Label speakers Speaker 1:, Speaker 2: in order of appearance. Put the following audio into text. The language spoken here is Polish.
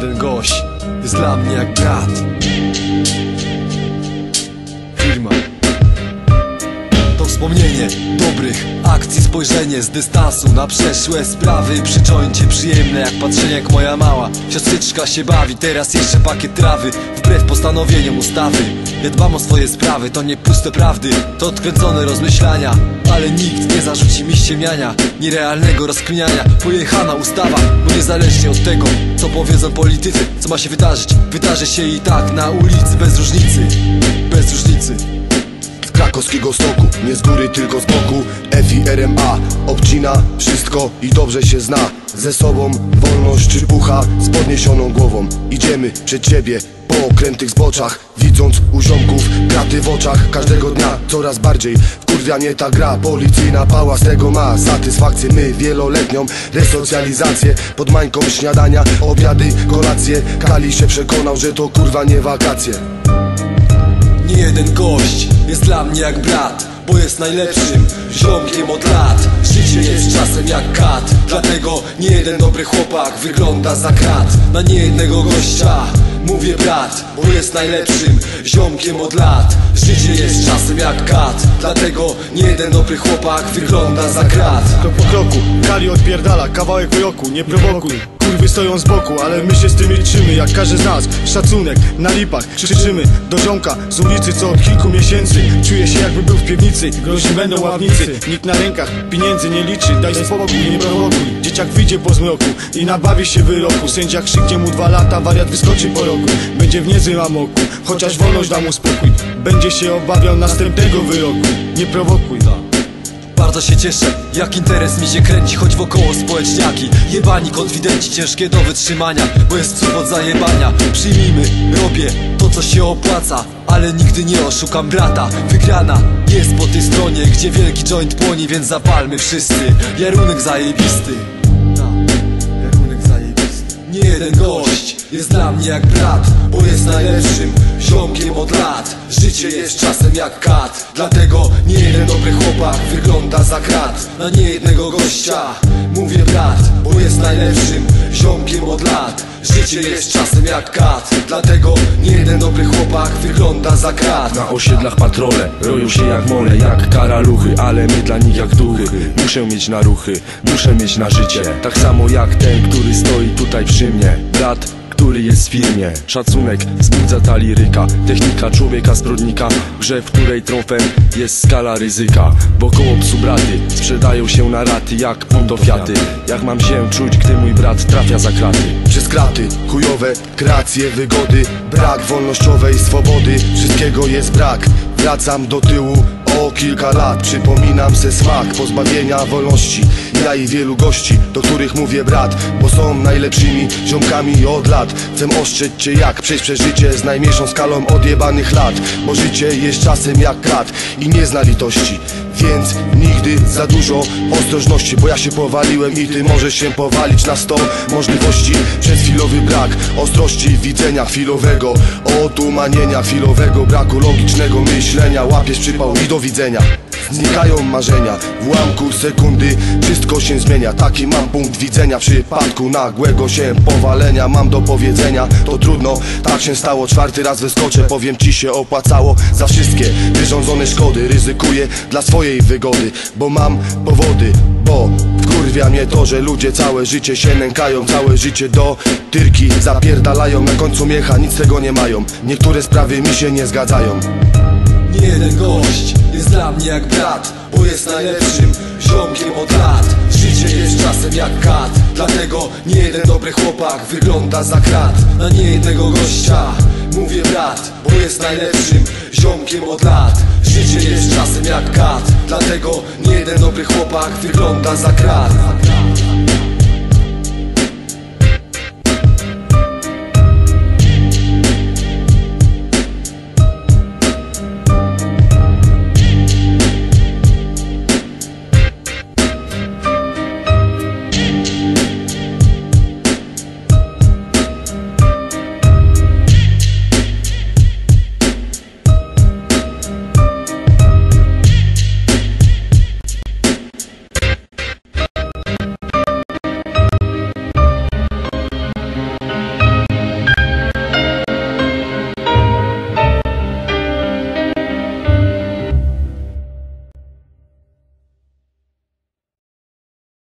Speaker 1: jeden gość. Jest dla mnie jak brat wspomnienie dobrych akcji Spojrzenie z dystansu na przeszłe sprawy. Przy joincie przyjemne jak patrzenie jak moja mała Siostrzyczka się bawi, teraz jeszcze pakiet trawy Wbrew postanowieniom ustawy. Ja dbam o swoje sprawy, to nie puste prawdy To odkręcone rozmyślania. Ale nikt nie zarzuci mi ściemiania Nierealnego rozkminiania. Pojechana ustawa, bo niezależnie od tego Co powiedzą politycy, co ma się wydarzyć Wydarzy się i tak na ulicy Bez różnicy, bez różnicy
Speaker 2: krakowskiego stoku, nie z góry tylko z boku. FIRMA obcina wszystko i dobrze się zna. Ze sobą wolność czy pucha z podniesioną głową. Idziemy przed ciebie po okrętych zboczach. Widząc u ziomków kraty w oczach. Każdego dnia coraz bardziej wkurwia mnie ta gra Policyjna pała. Z tego ma satysfakcję My wieloletnią resocjalizację. Pod mańką śniadania, obiady, kolacje. Kali się przekonał, że to kurwa nie wakacje
Speaker 1: Nie jeden gość jest dla mnie jak brat Bo jest najlepszym ziomkiem od lat. Życie jest czasem jak kat Dlatego nie jeden dobry chłopak wygląda za krat. Na niejednego gościa mówię brat Bo jest najlepszym ziomkiem od lat. Życie jest czasem jak kat Dlatego nie jeden dobry chłopak wygląda za krat.
Speaker 3: Krok po kroku, Kali odpierdala, kawałek wojoku, nie prowokuj Kurwy stoją z boku, ale my się z tym liczymy Jak każdy z nas, szacunek, na lipach Krzyczymy do ziomka z ulicy Co od kilku miesięcy czuje się jakby był w piwnicy. Grozi będą ławnicy, nikt na rękach Pieniędzy nie liczy, daj spokój, nie prowokuj Dzieciak wyjdzie po zmroku i nabawi się wyroku. Sędzia krzyknie mu dwa lata, wariat wyskoczy po roku. Będzie w niezłym amoku, chociaż wolność da mu spokój. Będzie się obawiał następnego wyroku. Nie prowokuj
Speaker 1: Bardzo się cieszę, jak interes mi się kręci Choć wokoło społeczniaki. Jebani konfidenci, ciężkie do wytrzymania Bo jest cud od zajebania. Przyjmijmy, robię to co się opłaca Ale nigdy nie oszukam brata. Wygrana jest po tej stronie Gdzie wielki joint płonie, więc zapalmy wszyscy. Jarunek zajebisty. Tak, Jarunek zajebisty. Nie jeden gość jest dla mnie jak brat Bo jest najlepszym ziomkiem od lat. Życie jest czasem jak kat Dlatego nie jeden dobry chłopak wygląda za krat. Na niejednego gościa mówię brat Bo jest najlepszym ziomkiem od lat. Życie jest czasem jak kat Dlatego nie jeden dobry chłopak wygląda za krat.
Speaker 4: Na osiedlach patrole roją się jak mole, jak karaluchy Ale my dla nich jak duchy. Muszę mieć na ruchy, muszę mieć na życie. Tak samo jak ten, który stoi tutaj przy mnie. Brat, który jest w firmie. Szacunek wzbudza ta liryka. Technika człowieka zbrodnika grze, w której trofem jest skala ryzyka. Bo koło psu braty sprzedają się na raty Jak Punto Fiaty. Jak mam się czuć, gdy mój brat trafia za kraty?
Speaker 2: Przez kraty, chujowe kreacje, wygody. Brak wolnościowej swobody. Wszystkiego jest brak. Wracam do tyłu o kilka lat Przypominam se smak pozbawienia wolności. Ja i wielu gości, do których mówię brat Bo są najlepszymi ziomkami od lat. Chcę ostrzec cię jak przejść przez życie Z najmniejszą skalą odjebanych lat Bo życie jest czasem jak krat I nie zna litości więc nigdy za dużo ostrożności Bo ja się powaliłem i ty możesz się powalić na sto możliwości. Przez chwilowy brak ostrości widzenia chwilowego Otumanienia chwilowego braku logicznego myślenia. Łapiesz przypał i do widzenia Znikają marzenia, w ułamku sekundy Wszystko się zmienia, taki mam punkt widzenia. W przypadku nagłego się powalenia Mam do powiedzenia, to trudno Tak się stało, czwarty raz wyskoczę. Powiem ci się opłacało za wszystkie Wyrządzone szkody. Ryzykuję dla swojej wygody Bo mam powody, bo Wkurwia mnie to, że ludzie całe życie się nękają. Całe życie do tyrki zapierdalają. Na końcu miecha, nic tego nie mają. Niektóre sprawy mi się nie zgadzają.
Speaker 1: Nie jeden gość jest dla mnie jak brat Bo jest najlepszym ziomkiem od lat. Życie jest czasem jak kat Dlatego nie jeden dobry chłopak wygląda za krat. Na niejednego gościa mówię brat Bo jest najlepszym ziomkiem od lat. Życie jest czasem jak kat Dlatego nie jeden dobry chłopak wygląda za krat